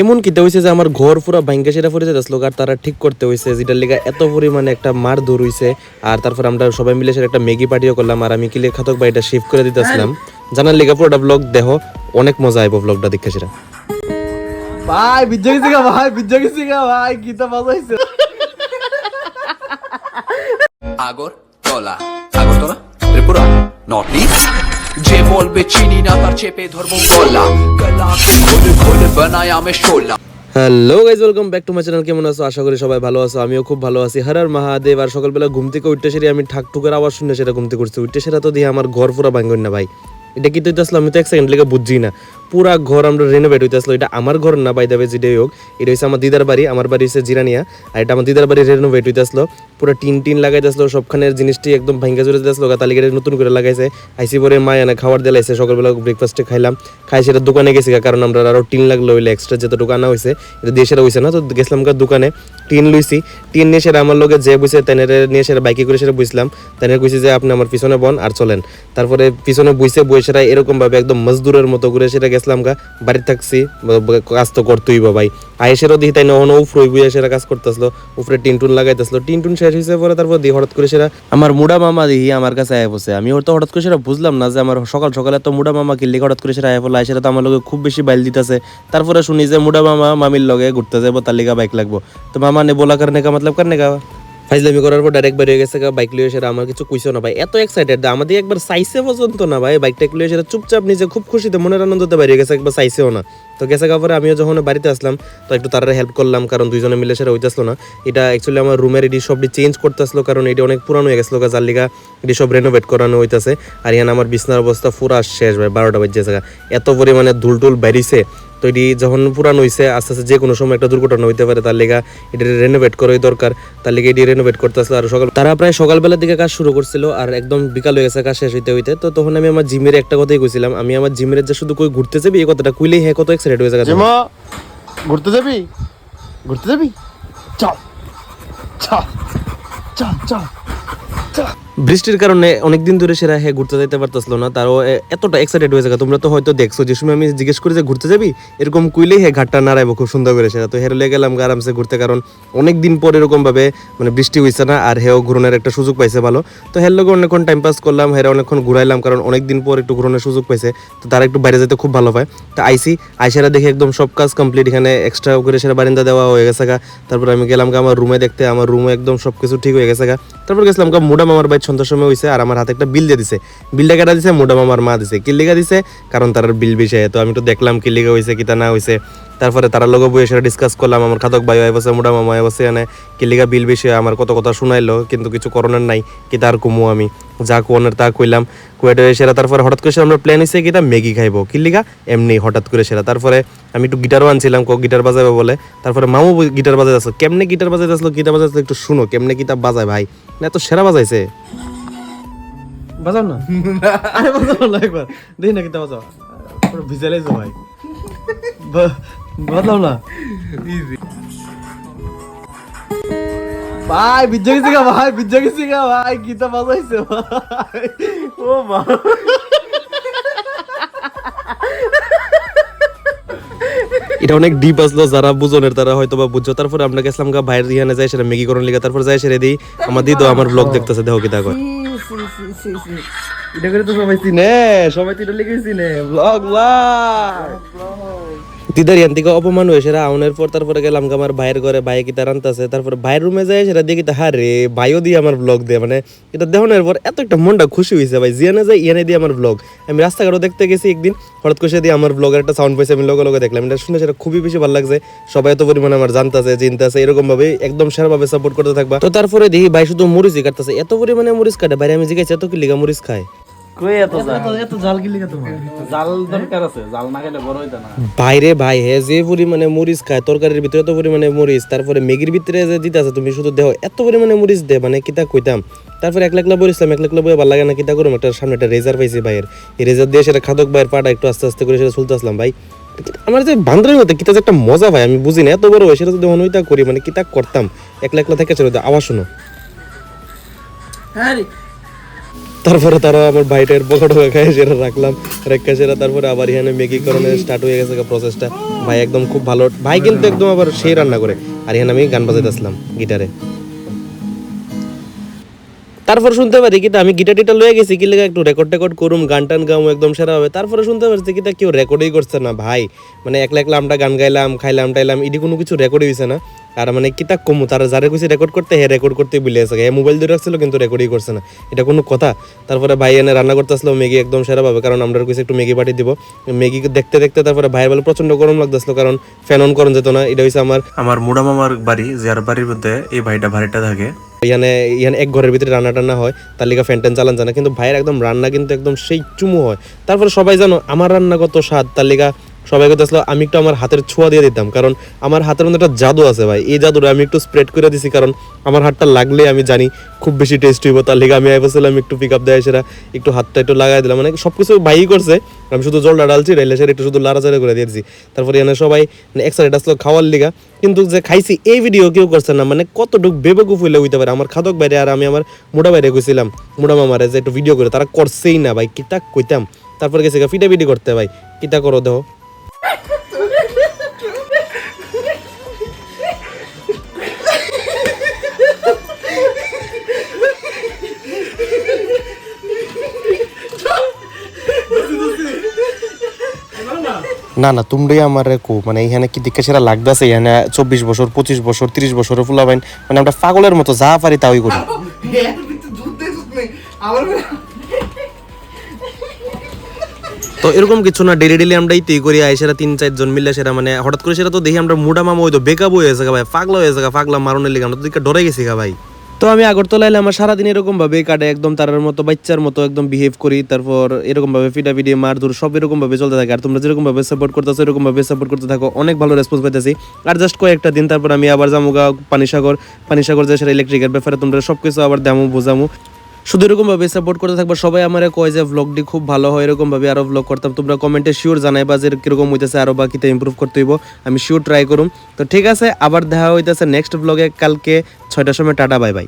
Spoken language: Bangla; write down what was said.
এমন কিতে হয়েছে যে আমার ঘর পুরো ভাঙ্গা সেটা পড়ে যেতেছিল আর তারা ঠিক করতে হয়েছে যেটার লিগা এত পরিমাণে একটা মার দূর হইছে। আর তারপর আমরা সবাই মিলে সেটা একটা ম্যাগি পার্টিও করলাম আর আমি কিলে খাতক বাড়িটা শিফট করে দিতেছিলাম। জানার লিগা পুরোটা ব্লগ দেহ অনেক মজা আইব ব্লগটা দেখে সেটা ভাই বিজ্জা গেছি গা ভাই বিজ্জা গেছি গা ভাই কি তো মজা হইছে। আগর তলা আগরতলা? ত্রিপুরা? North east? যে বলবে চিনি না, তার চেপে ধরবো গলা গলাকে খোল খোল, বানায় আমি শোলা hello guys welcome back to my channel কেমন আছো? আশা করি সবাই ভালো আছো। আমিও খুব ভালো আছি। হর হর মহাদেব, আর সকালবেলা ঘুম থেকে উঠতে সেরে আমি ঠাক ঠুকের আওয়াজ শুনে সেটা ঘুম থেকে উঠছি। উঠতে সেটা তো দিয়ে আমার ঘর পুরো ভাঙ্গন না ভাই। এটা কি তো আসলে আমি তো এক সেকেন্ড লেগে বুঝছি না। পুরা ঘর আমরা রেনোভেট আসলো। এটা আমার ঘর না বাই দেবে যেটাই হোক, এটা হচ্ছে আমার দিদার বাড়ি, আমার বাড়ি হচ্ছে জিরানিয়া, আর এটা আমার দিদার বাড়ি রেনোভেট হইতে আসলো। পুরো টিন টিন লাগাইতে আসলো, সবখানের জিনিসটি একদম ভাঙ্গা জুড়ে দিতে আসলো তালিকাটা নতুন করে লাগাইছে। আইসি পরে মা এনে খাবার দিলাইছে সকালবেলা ব্রেকফাস্টে খাইলাম। খাই সেটা দোকানে গেছি কারণ আমরা আরও টিন লাগল হইলে এক্সট্রা যতটুকু আনা হয়েছে এটা দিয়ে সেটা হয়েছে না, তো গেছিলাম দোকানে। টিন লইছি, টিন নিয়ে সেটা আমার লোকে যে বুঝছে, তেনের নিয়ে সেটা বাইকে করে সেটা বুঝলাম। তেনের কইছি যে, আপনি আমার পিছনে বন, আর চলেন। তারপরে পিছনে বইছে বই সেটা এরকম ভাবে একদম মজদুরের মতো করে সেটা গেছিলাম গা, বাড়িতে থাকছি কাজ তো করতেই বা ভাই। আয়েসেরও দিই তাই নহন উফরে বুঝে সেটা কাজ করতেছিল। উফরে টিন টুন লাগাইতেছিল। টিন টুন শেষ হয়েছে পরে তারপর দিয়ে হঠাৎ করে সেটা আমার মুডা মামা দিহি আমার কাছে আয় বসে আমি ওর তো হঠাৎ করে সেটা বুঝলাম না যে আমার সকাল সকালে তো মুডা মামা কিল্লি হঠাৎ করে সেটা আয় পড়ল। সেটা তো আমার লগে খুব বেশি বাইল দিতেছে। তারপরে শুনি যে মুডা মামা মামির লগে ঘুরতে যাব তার লিগা বাইক লাগবো। তো মামা নে বলা কারণে কা, মতলব কারণে কা? ফাইজলামি করার পর ডাইরেক্ট বেরিয়ে গেছে বাইক লিয়ে সেটা আমার কিছু কুইছে না ভাই। এত এক্সাইটেড আমাদের একবার সাইসে পর্যন্ত না ভাই বাইকটা লিয়ে সেটা চুপচাপ নিজে খুব খুশিতে মনের আনন্দতে বেরিয়ে গেছে, একবার সাইসেও না। তো গেছে পরে আমিও যখন বাড়িতে আসলাম, তো একটু তারা হেল্প করলাম, কারণ দুইজনে মিলে সেটা হইতে আসলো না। এটা অ্যাকচুয়ালি আমার রুমের এটি সবটি চেঞ্জ করতে আসলো, কারণ এটি অনেক পুরানো হয়ে গেছিল যার লিগা এটি সব রেনোভেট করানো হইতাছে। আর ইয়ান আমার বিছনার অবস্থা পুরা শেষ ভাই, বারোটা বাজছে জায়গা এত পরিমাণে ধুল টুল বাইরিছে তো এটি যখন পুরানো হইছে, আস্তে আস্তে যে কোনো সময় একটা দুর্ঘটনা হইতে পারে, তার লেগা এটি রেনোভেট করাই দরকার। তার লেগে এটি রেনোভেট করতে আসলে, আর সকাল তারা প্রায় সকালবেলার দিকে কাজ শুরু করছিল, আর একদম বিকাল হয়ে গেছে কাজ শেষ হইতে হইতে। তো তখন আমি আমার জিমের একটা কথাই কইছিলাম, আমি আমার জিমের যে শুধু কই ঘুরতে যাবি, এই কথাটা কইলেই হ্যাঁ কত এক্সাইটেড হয়ে যাবে জেমা ঘুরতে যাবি? ঘুরতে যাবি? চল চল চল চল। বৃষ্টির কারণে অনেকদিন ধরে সেরা হ্যাঁ ঘুরতে যাইতে পারতেছিল না, তারও এতটা এক্সাইটেড হয়ে যাবে তোমরা তো হয়তো দেখছ যে সময় আমি জিজ্ঞেস করি যে, ঘুরতে যাবি? এরকম কইলেই হ্যাঁ ঘাটটা নাড়াইবো, খুব সুন্দর করে সেটা তো হেরলে গেলাম আরামসে ঘুরতে, কারণ অনেক দিন পর এরকম ভাবে মানে বৃষ্টি হইছে না, আর হেও ঘুরনের একটা সুযোগ পাইছে ভালো। তো হের লগে অনেকক্ষণ টাইম পাস করলাম, হেরা অনেকক্ষণ ঘুরাইলাম, কারণ অনেক দিন পর একটু ঘুরনের সুযোগ পাইছে, তো তারা একটু বাইরে যেতে খুব ভালো পায় তো আইসি, আইসারা দেখে একদম সব কাজ কমপ্লিট এখানে এক্সট্রা করে সেটা বারিন্দা দেওয়া হয়ে গেছে গা। তারপর আমি গেলাম গা আমার রুমে দেখতে, আমার রুমে একদম সবকিছু ঠিক হয়ে গেছে গা। তারপর গেছিলাম গা মুডাম আমার বাইর সন্ধ্যার সময় হয়েছে আর আমার হাতে একটা বিল দিয়ে দিছে। বিলটা কেটা দিছে মুডাম আমার মা দিছে। কিল্লিগা দিছে? কারণ তার বিল বিষয়ে। তো আমি তো দেখলাম কিল্লিগা হয়েছে কিতা না হয়েছে তারপরে তারা লগে বইয়ে সেটা ডিসকাস করলাম। আমার খাতক ভাই বসে মুডা মামা বসে, এনে কিল্লিগা বিল বিষয়ে আমার কত কথা শুনাইলো, কিন্তু কিছু করণের নাই। কি তার কুমু আমি। যা কোনের তা কইলাম। কুয়েটে সেরা, তারপরে হঠাৎ করে আমরা প্ল্যান হয়েছে কি ম্যাগি খাইবো। কিল্লিগা এমনি হঠাৎ করে সেরা। তারপরে আমি একটু গিটারও আনছিলাম কো গিটার বাজাবে বলে। তারপরে, মামু গিটার বাজাতে আসলো কেমনে গিটার বাজাতে আসলো গিটার বাজাতে একটু শুনো, কেমনে গিটার বাজায় ভাই? না তো সেরা বাজাইছে। বাজাও না? আরে বাজাও না একবার। দেখি না কিন্তু বাজাও। পুরো ভিজাইলাইছো ভাই। বাজাও না। ভাই বিজ্জা গেছি ভাই বিজ্জা গেছি ভাই গীতা বাজাইছে ভাই। ও মা। এটা অনেক ডিপ আসলো, যারা বুঝনের তারা হয়তো বা বুঝছ। তারপরে আমরা গেছিলাম গা বাইরে না যাই, সেটা ম্যাগি করন লিগা। তারপর যাই, সেরে দিই। আমার দিদো আমার ব্লগ দেখতেছে, দেখো কি দেখো। এটা করে তো সবাই চিনে, সবাই তো এটা লিখে ব্লগ ব্লগ দিদার ইয়ান থেকে অপমান হয়ে সেরা আউনের পর তারপরে গেলাম আমার ভাইয়ের ঘরে, ভাই কি তার আনতেছে তারপরে ভাইয়ের রুমে যায় সেটা দেখি তা হারে ভাইও দিয়ে আমার ব্লগ দে মানে এটা দেখানোর পর এত একটা মনটা খুশি হয়েছে ভাই, জিয়ানে যায়, ইয়ানে দিয়ে আমার ব্লগ আমি রাস্তাঘাটও দেখতে গেছি একদিন, হঠাৎ করে দিয়ে আমার ব্লগের একটা সাউন্ড পাইছে, আমি লগে লগে দেখলাম, এটা শুনে সেটা খুবই বেশি ভালো লাগছে, সবাই এত পরিমাণে আমার জানতেছে, চিনতেছে এরকম ভাবে একদম সেরাভাবে সাপোর্ট করতে থাকবা। তো তারপরে দেখি ভাই শুধু মরিচই কাটতেছে, এত পরিমাণে মরিচ কাটে বাইরে আমি জিজ্ঞাসা, এত কি লিগা মরিচ খায়? কই এত জাল? এত জাল কি লিখা তোমার? জাল দরকার আছে জাল না খেলে বড় হইতা না। বাইরে ভাই হে যে পরিমাণে মরিচ খায় তরকারির ভিতরে এত পরিমাণে মরিচ তারপরে ম্যাগির ভিতরে যে দিতেছে তুমি শুধু দেহ এত পরিমাণে মরিচ দে মানে কিতা কইতাম। তারপরে এক লাখলা বলিছিলাম এক লাখলা বই ভালো লাগে না কিতা করুম? একটা সামনে একটা রেজার পাইছি ভাইয়ের। এই রেজার দিয়ে সেটা খাদক ভাইয়ের পাটা একটু আস্তে আস্তে করে সেটা চলতে আসলাম ভাই। আমার যে বান্ধবের মধ্যে কিতা যে একটা মজা ভাই আমি বুঝি না এত বড় হয় সেটা যদি অনুইতা করি মানে কিতা করতাম? এক লাখলা থেকে চলে আওয়াজ শুনো। তারপরে তারা আমার ভাইটার বকা টকা খাই সেটা রাখলাম, রেখে সেটা তারপরে আবার এখানে ম্যাগি করণে স্টার্ট হয়ে গেছে প্রসেসটা ভাই একদম খুব ভালো, ভাই কিন্তু একদম আবার সেই রান্না করে। আর এখানে আমি গান বাজাইতেছিলাম গিটারে। তারপর শুনতে পারি কিতা আমি গিটার টিটার লয়ে গেছি, কি লেগে একটু রেকর্ড টেকর্ড করুম গান টান গাম একদম সেরা হবে। তারপরে শুনতে পারছি কিতা কেউ রেকর্ডই করছে না, ভাই। মানে একলা একলা আমরা গান গাইলাম, খাইলাম, টাইলাম, এটি কোনো কিছু রেকর্ডই হয়েছে না। আর মানে কিতা কমু? তারা যারা কিছু রেকর্ড করতে হে রেকর্ড করতে ভুলে আছে। হে মোবাইল দিয়ে রাখছিল কিন্তু রেকর্ডই করছে না। এটা কোনো কথা। তারপরে ভাই এনে রান্না করতে আসলো ম্যাগি একদম সেরা পাবে। কারণ আমরা কিছু একটু ম্যাগি পাঠিয়ে দিব। ম্যাগি দেখতে দেখতে তারপরে ভাই বলে প্রচণ্ড গরম লাগতেছিল কারণ ফ্যান অন করেন যেত না। এটা হয়েছে আমার আমার মুড়া মামার বাড়ি যার বাড়ির মধ্যে এই ভাইটা ভাড়িটা থাকে। এখানে এখানে এক ঘরের ভিতরে রান্না টান্না হয়। তার লিগা ফ্যান ট্যান চালান জানা। কিন্তু ভাইয়ের একদম রান্না কিন্তু একদম সেই চুমু হয়। তারপরে সবাই জানো আমার রান্না কত স্বাদ? তার লিগা সবাই কথা আসলো, আমি একটু আমার হাতের ছোঁয়া দিয়ে দিতাম, কারণ আমার হাতের মধ্যে একটা জাদু আছে ভাই। এই জাদুটা আমি একটু স্প্রেড করে দিছি, কারণ আমার হাতটা লাগলে আমি জানি খুব বেশি টেস্ট হইব। তার লিগা আমি আইবছিলাম একটু পিক আপ দেয় সেটা একটু হাতটা একটু লাগাই দিলাম। মানে সবকিছু ভাই করছে, আমি শুধু জলটা ডালছি ডাইলে সেটা একটু শুধু লাড়াচাড়া করে দিয়েছি। তারপরে এখানে সবাই এক্সাইটেড আসলো খাওয়ার লিগা। কিন্তু যে খাইছি, এই ভিডিও কেউ করছে না। মানে কতটুকু বেবকুফ হইলে হইতে পারে? আমার খাদক বাইরে আর আমি আমার মোটা বাইরে গেছিলাম মোটা মামারে যে একটু ভিডিও করে, তারা করছেই না ভাই, কিতা কইতাম? তারপর গেছে ফিটা ভিডি করতে ভাই, কিতা করো দেহ না না তোমরাই আমার কো মানে এখানে কি দিকে সেরা লাগতেছে? এখানে চব্বিশ বছর পঁচিশ বছর তিরিশ বছর ফুলাবাইন মানে আমরা পাগলের মতো যা পারি তাই করি। তো এরকম কিছু না ডেলি ডেলি আমরা ইতেই করি আই সেরা তিন চারজন মিলে সেরা মানে হঠাৎ করে সেটা তো দেখি আমরা মুডা মামা তো বেকাব হয়ে গেছে ভাই পাগলা হয়ে গা, পাগলা মারণের লিগে আমরা তো দিকে ডরে গেছি ভাই। তো আমি আগরতলায় আমার সারাদিন এরকম ভাবে কাটে একদম তারার মতো, বাচ্চার মতো একদম বিহেভ করি, তারপর এরকম ভাবে ফিটাফিটি, মারধর, সব এরকম ভাবে চলতে থাকে। আর তোমরা যেরকম ভাবে সাপোর্ট করতেছো এরকম ভাবে সাপোর্ট করতে থাকো, অনেক ভালো রেসপন্স পাইতেছি। আর জাস্ট কয়েকটা দিন, তারপর আমি আবার যামুগা, পানিসাগর পানিসাগর যে সেটা ইলেকট্রিকের ব্যাপারে তোমরা সবকিছু আবার দামু, বোঝামু। শুধু এরকম ভাবে সাপোর্ট করতে থাকব, সবাই আমার কয় যে ভ্লগটি খুব ভালো হয় এরকম ভাবে আরও ভ্লগ করতাম। তোমরা কমেন্টে শিওর জানাই বা যে কীরকম হইতেছে, আরও বাকিতে ইমপ্রুভ করতে হইব। আমি শিওর ট্রাই করুম। তো ঠিক আছে, আবার দেখা হইতেছে নেক্সট ব্লগে কালকে ছয়টার সময়, টাটা বাই বাই